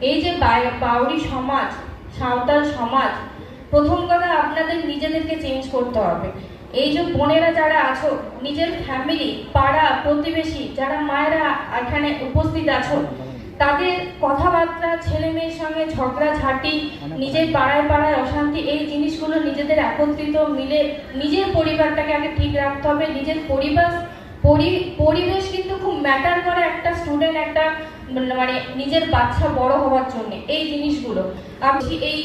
এই যে বাউরি সমাজ, সাঁওতাল সমাজ, প্রথম কথা আপনাদের নিজেদেরকে চেঞ্জ করতে হবে। এই যে বোনেরা যারা আছো, নিজের ফ্যামিলি পাড়া, প্রতিবেশী, যারা মায়েরা এখানে উপস্থিত আছো, তাদের কথাবার্তা ছেলে মেয়ের সঙ্গে ঝগড়াঝাটি নিজের পাড়ায় পাড়ায় অশান্তি, এই জিনিসগুলো নিজেদের একত্রিত মিলে নিজের পরিবারটাকে আগে ঠিক রাখতে হবে, নিজের পরিবার পরি- পরিবেশ কিন্তু খুব ম্যাটার করে একটা স্টুডেন্ট একটা মানে নিজের বাচ্চা বড় হওয়ার জন্য, এই জিনিসগুলো। আপনি এই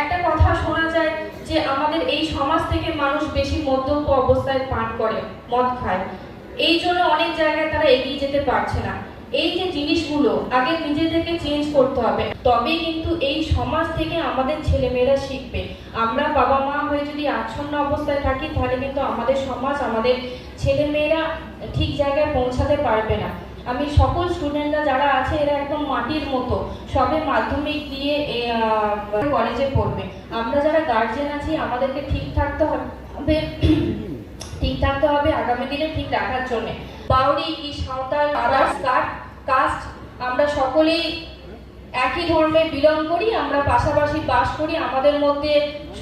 একটা কথা শোনা যায় যে আমাদের এই সমাজ থেকে মানুষ বেশি মদ্যপ অবস্থায় পান করে, মদ খায়, এই জন্য অনেক জায়গায় তারা এগিয়ে যেতে পারছে না। এই যে জিনিসগুলো, আগে নিজেদেরকে চেঞ্জ করতে হবে। তবেই কিন্তু এই সমাজ থেকে আমাদের ছেলেমেয়েরা শিখবে। আমরা বাবা মা হয়ে যদি আচ্ছন্ন অবস্থায় থাকি, তাহলে কিন্তু আমাদের সমাজ, আমাদের ছেলেমেয়েরা ঠিক জায়গায় পৌঁছাতে পারবে না। আমি সকল স্টুডেন্টরা যারা আছে, এরা একদম মাটির মতো। সবে মাধ্যমিক দিয়ে কলেজে পড়বে। আমরা যারা গার্জেন আছি, আমাদেরকে ঠিক থাকতে হবে ঠিক থাকতে হবে আগামী দিনে ঠিক রাখার জন্য। বাউরি কি সাঁওতাল আদার্স আমরা সকলেই একই ধর্মে বিলং করি, আমরা পাশাপাশি বাস করি। আমাদের মধ্যে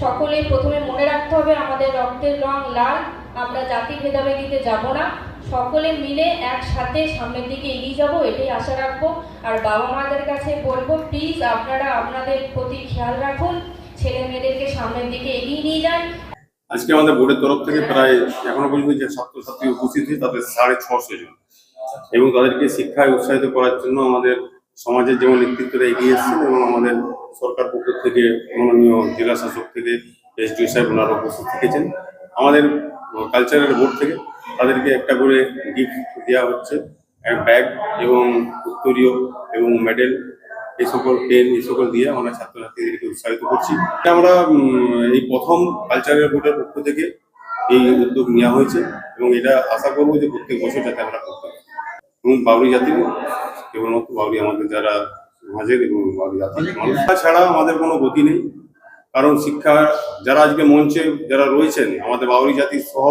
সকলে প্রথমে মনে রাখতে হবে, আমাদের রক্তের রং লাল, আমরা জাতি ভেদাভেদিতে যাব না। সকলে মিলে একসাথে সামনের দিকে এগিয়ে যাব, এটাই আশা রাখব। আর বাবা মাদের কাছে বলব প্লিজ আপনারা আপনাদের প্রতি খেয়াল রাখুন, ছেলে মেয়েদেরকে সামনের দিকে এগিয়ে নিয়ে যান। আজকে আমাদের বোর্ডের তরফ থেকে প্রায় এখনও পর্যন্ত যে ছাত্রছাত্রী উপস্থিত হয়েছে, তাদের সাড়ে ছশো জন। এবং তাদেরকে শিক্ষায় উৎসাহিত করার জন্য আমাদের সমাজের যেমন নেতৃত্বরা এগিয়ে এসেছেন এবং আমাদের সরকার পক্ষ থেকে মাননীয় জেলা শাসক থেকে এসডিও সাহেব ওনারা উপস্থিত থেকেছেন। আমাদের কালচারাল বোর্ড থেকে তাদেরকে একটা করে গিফট দেওয়া হচ্ছে ব্যাগ এবং উত্তরীয় এবং মেডেল এই সকল পেন এই সকল দিয়ে আমরা ছাত্রছাত্রীদেরকে উৎসাহিত করছি। আমরা এই প্রথম কালচারাল বোর্ডের পক্ষ থেকে এই উদ্যোগ নেওয়া হয়েছে এবং এটা আশা করব যে প্রত্যেক বছর যাতে আমরা করতে এবং বাউরি জাতি কেবলমাত্র বাউরি আমাদের যারা সমাজের এবং বাউরি জাতির মানুষ। ছাড়া আমাদের কোনো গতি নেই। কারণ শিক্ষা যারা আজকে মঞ্চে যারা রয়েছেন, আমাদের বাউরি জাতির সহ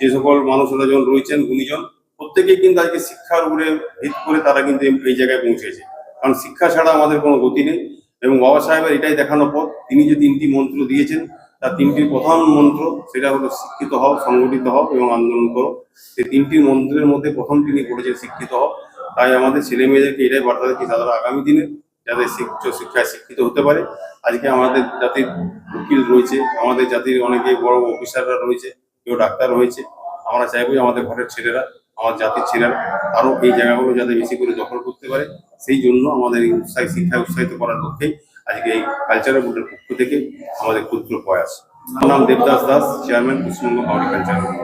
যে সকল মানুষরা যেমন রয়েছেন গুণীজন প্রত্যেকেই কিন্তু আজকে শিক্ষার উপরে ভিত করে তারা কিন্তু এই জায়গায় পৌঁছেছে। কারণ শিক্ষা ছাড়া আমাদের কোনো গতি নেই। এবং বাবা সাহেবের এটাই দেখানো পথ, তিনি যে তিনটি মন্ত্র দিয়েছেন তার তিনটির প্রধান মন্ত্র, সেটা হলো শিক্ষিত হও, সংগঠিত হও এবং আন্দোলন করো। সেই তিনটি মন্ত্রের মধ্যে প্রথম তিনি করেছেন শিক্ষিত হও। তাই আমাদের ছেলে মেয়েদেরকে এটাই বার্তা দিচ্ছি তারা আগামী দিনে যাতে শিক্ষা, শিক্ষায় শিক্ষিত হতে পারে। আজকে আমাদের জাতির উকিল রয়েছে, আমাদের জাতির অনেকে বড় অফিসাররা রয়েছে, কেউ ডাক্তার রয়েছে আমরা চাইব আমাদের ঘরের ছেলেরা, আমার জাতির ছেলেরা আরও এই জায়গাগুলো যাতে বেশি করে দখল করতে পারে। সেই জন্য আমাদের উৎসাহী, শিক্ষায় উৎসাহিত করার লক্ষ্যেই আজকে এই কালচারাল বোর্ডের পক্ষ থেকে আমাদের ক্ষুদ্র প্রয়াস। আমার নাম Debdas Das chairman Paschimbanga horticulture board